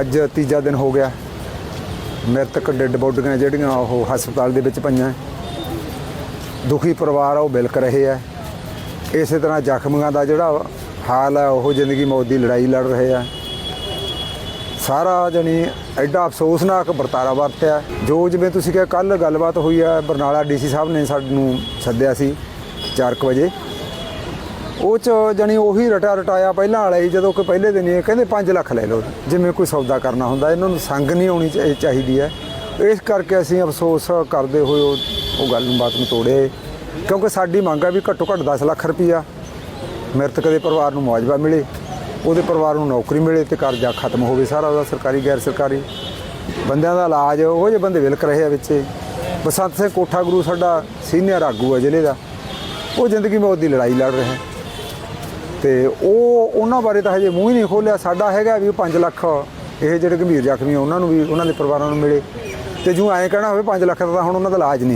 ਅੱਜ ਤੀਜਾ ਦਿਨ ਹੋ ਗਿਆ। ਮ੍ਰਿਤਕ ਡੈੱਡ ਬੋਡੀਆਂ ਜਿਹੜੀਆਂ ਉਹ ਹਸਪਤਾਲ ਦੇ ਵਿੱਚ ਪਈਆਂ। ਦੁਖੀ ਪਰਿਵਾਰ ਆ, ਉਹ ਬਿਲਕ ਰਹੇ ਆ। ਇਸੇ ਤਰ੍ਹਾਂ ਜ਼ਖਮੀਆਂ ਦਾ ਜਿਹੜਾ ਹਾਲ ਹੈ ਉਹ ਜ਼ਿੰਦਗੀ ਮੌਤ ਦੀ ਲੜਾਈ ਲੜ ਰਹੇ ਆ। ਸਾਰਾ ਜਣੀ ਐਡਾ ਅਫਸੋਸਨਾਕ ਵਰਤਾਰਾ ਵਰਤਿਆ। ਜੋ ਜਿਵੇਂ ਤੁਸੀਂ ਕਿਹਾ ਕੱਲ ਗੱਲਬਾਤ ਹੋਈ ਹੈ ਬਰਨਾਲਾ ਡੀਸੀ ਸਾਹਿਬ ਨੇ ਸਾਨੂੰ ਸੱਦਿਆ ਸੀ 4:00 ਵਜੇ। ਉਹ ਚ ਜਣੀ ਉਹੀ ਰਟਾ ਰਟਾਇਆ ਪਹਿਲਾਂ ਵਾਲਾ ਹੀ, ਜਦੋਂ ਕਿ ਪਹਿਲੇ ਦਿਨ ਹੀ ਕਹਿੰਦੇ 5 ਲੱਖ ਲੈ ਲਓ, ਜਿਵੇਂ ਕੋਈ ਸੌਦਾ ਕਰਨਾ ਹੁੰਦਾ, ਇਹਨਾਂ ਨੂੰ ਸੰਗ ਨਹੀਂ ਆਉਣੀ ਚਾਹੀ- ਚਾਹੀਦੀ ਹੈ। ਇਸ ਕਰਕੇ ਅਸੀਂ ਅਫਸੋਸ ਕਰਦੇ ਹੋਏ ਉਹ ਉਹ ਗੱਲ ਨੂੰ ਬਾਤ ਨੂੰ ਤੋੜੇ। ਕਿਉਂਕਿ ਸਾਡੀ ਮੰਗ ਹੈ ਵੀ ਘੱਟੋ ਘੱਟ 10 ਲੱਖ ਰੁਪਈਆ ਮ੍ਰਿਤਕ ਦੇ ਪਰਿਵਾਰ ਨੂੰ ਮੁਆਵਜ਼ਾ ਮਿਲੇ, ਉਹਦੇ ਪਰਿਵਾਰ ਨੂੰ ਨੌਕਰੀ ਮਿਲੇ ਤੇ ਕਰਜ਼ਾ ਖਤਮ ਹੋਵੇ ਸਾਰਾ ਉਹਦਾ ਸਰਕਾਰੀ, ਗੈਰ ਸਰਕਾਰੀ। ਬੰਦਿਆਂ ਦਾ ਇਲਾਜ, ਉਹ ਜਿਹੇ ਬੰਦੇ ਵਿਲਕ ਰਹੇ ਆ ਵਿੱਚ। ਬਸੰਤ ਸਿੰਘ ਕੋਠਾ ਗੁਰੂ ਸਾਡਾ ਸੀਨੀਅਰ ਆਗੂ ਹੈ ਜ਼ਿਲ੍ਹੇ ਦਾ। ਉਹ ਜ਼ਿੰਦਗੀ ਮੌਤ ਦੀ ਲੜਾਈ ਲੜ ਰਿਹਾ ਹੈ ਤੇ ਉਹ ਉਹਨਾਂ ਬਾਰੇ ਤਾਂ ਹਜੇ ਮੂੰਹ ਹੀ ਨਹੀਂ ਖੋਲਿਆ। ਸਾਡਾ ਹੈਗਾ ਵੀ ਉਹ 5 ਲੱਖ ਇਹ ਜਿਹੜੇ ਗੰਭੀਰ ਜ਼ਖਮੀ ਆ, ਉਹਨਾਂ ਨੂੰ ਵੀ, ਉਹਨਾਂ ਦੇ ਪਰਿਵਾਰਾਂ ਨੂੰ ਮਿਲੇ। ਤੇ ਜੂ ਐਂ ਕਹਿਣਾ ਹੋਵੇ 5 ਲੱਖ ਦਾ ਤਾਂ ਹੁਣ ਉਹਨਾਂ ਦਾ ਇਲਾਜ ਨਹੀਂ।